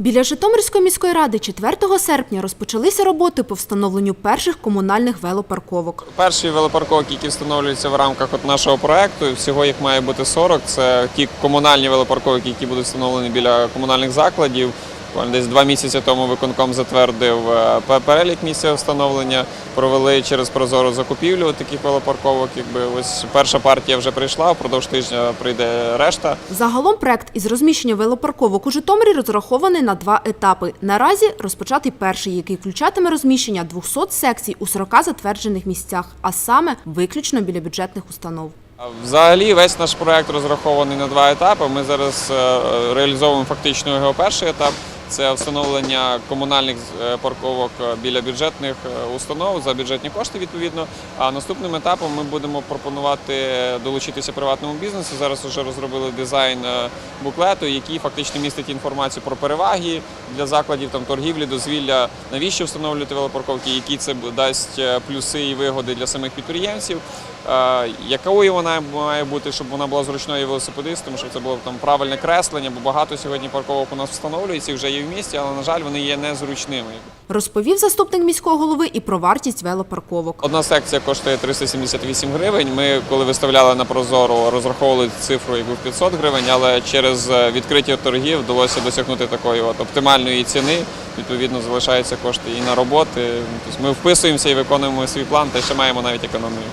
Біля Житомирської міської ради 4 серпня розпочалися роботи по встановленню перших комунальних велопарковок. Перші велопарковки, які встановлюються в рамках от нашого проекту, всього їх має бути 40. Це ті комунальні велопарковки, які будуть встановлені біля комунальних закладів. Десь два місяці тому виконком затвердив е, перелік місця встановлення. Провели через прозору закупівлю таких велопарковок. Якби ось перша партія вже прийшла, впродовж тижня прийде решта. Загалом проект із розміщення велопарковок у Житомирі розрахований на два етапи. Наразі розпочатий перший, який включатиме розміщення 200 секцій у 40 затверджених місцях, а саме виключно біля бюджетних установ. Взагалі весь наш проект розрахований на два етапи. Ми зараз е, реалізовуємо фактично його перший етап. Це встановлення комунальних е, парковок е, біля бюджетних е, установ за бюджетні кошти відповідно. А наступним етапом ми будемо пропонувати долучитися приватному бізнесу. Зараз вже розробили дизайн буклету, який фактично містить інформацію про переваги для закладів там торгівлі, дозвілля, навіщо встановлювати велопарковки, які це дасть плюси і вигоди для самих підприємців. Якою вона має бути, щоб вона була зручною велосипедистам, щоб це було там правильне креслення, бо багато сьогодні парковок у нас встановлюється і вже є в місті, але на жаль, вони є незручними. Розповів заступник міського голови і про вартість велопарковок. Одна секція коштує 378 гривень. Ми, коли виставляли на прозору, розраховували цифру якби в 500 гривень, але через е, відкриті торгів вдалося досягнути такої от оптимальної ціни. Відповідно, залишаються кошти і на роботи. Тобто ми вписуємося і виконуємо свій план, та ще маємо навіть економію.